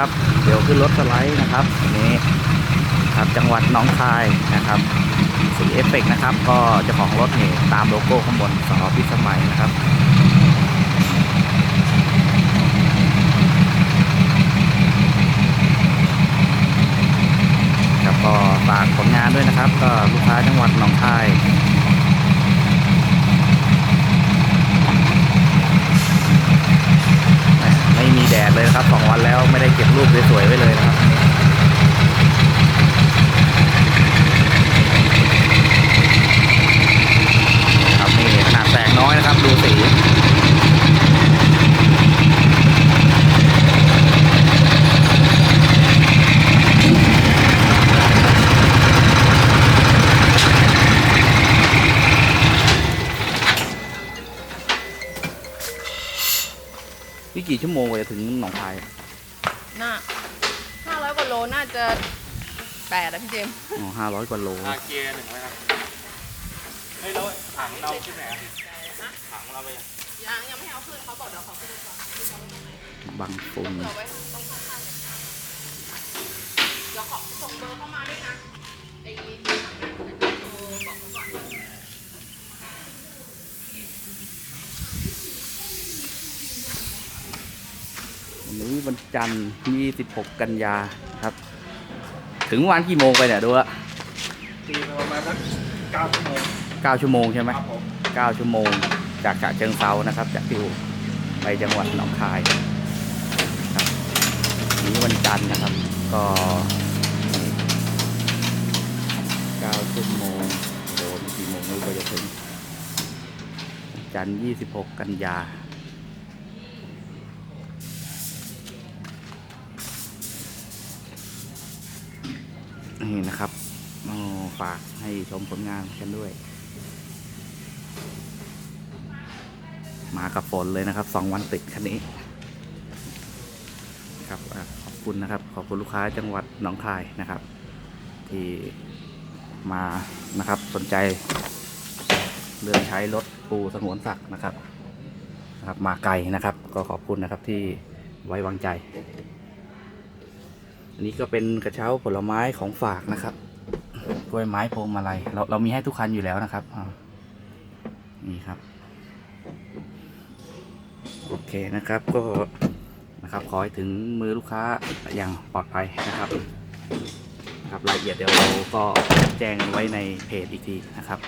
นะครับ เดี๋ยวขึ้นรถสไลด์นะครับวันนี้ครับจังหวัดหนองคายนะครับสีเอฟเฟกนะครับ ก็เจ้าของรถนี่ตามโลโก้ข้างบนสอพิสมัยนะครับครับก็ฝากผลงานด้วยนะครับ ก็ลูกค้าจังหวัดหนองคาย ไม่มีแดด เลยนะครับสองวันแล้วไม่ได้เก็บรูปสวยๆไว้เลยนะครับครับนี่ขนาดแสงน้อยนะครับ ดูสี นี่กี่ชั่วโมงกว่าจะถึงหนองคายน่าห้าร้อยกว่าโลน่าจะแปดอะพี่เจมส์อ๋อห้าร้อยกว่าโลอาเกียร์หนึ่งไว้ครับเฮ้ยแล้วถังเราขึ้นไหนอะถังเราไปยังยังยังไม่เอาขึ้นเขาบอกเดี๋ยวเขาขึ้นก่อนบางฝุ่นเผื่อไว้ วันนี้วันจันทร์ที่26กันยาครับ ถึงวันกี่โมงไปเนี่ยดูอะตีไปประมาณสักเก้าชั่วโมง9ชั่วโมงใช่ไหมครับผม9ชั่วโมง จากฉะเชิงเซานะครับ จากที่อู่ไปจังหวัดหนองคายครับวันนี้วันจันทร์นะครับ ก็9ชั่วโมงโดนกี่โมงไม่รู้ก็จะถึงวันจันทร์26 กันยา นี่นะครับฝากให้ชมผลงานกันด้วย มากับฝนเลยนะครับสองวันติดคันนี้ครับขอบคุณนะครับ ขอบคุณลูกค้าจังหวัดหนองคายนะครับ ที่มานะครับสนใจ เรื่องใช้รถปูสงวนศักดิ์นะครับนะครับ มาไกลนะครับ ก็ขอบคุณนะครับที่ไว้วางใจ อันนี้ก็เป็นกระเช้าผลไม้ของฝากนะครับกล้วยไม้พวงมาลัยเราเรามีให้ทุกคันอยู่แล้วนะครับนี่ครับ โอเคนะครับก็นะครับขอให้ถึงมือลูกค้าอย่างปลอดภัยนะครับนะครับรายละเอียดเดี๋ยวเราก็แจ้งไว้ในเพจอีกทีนะครับ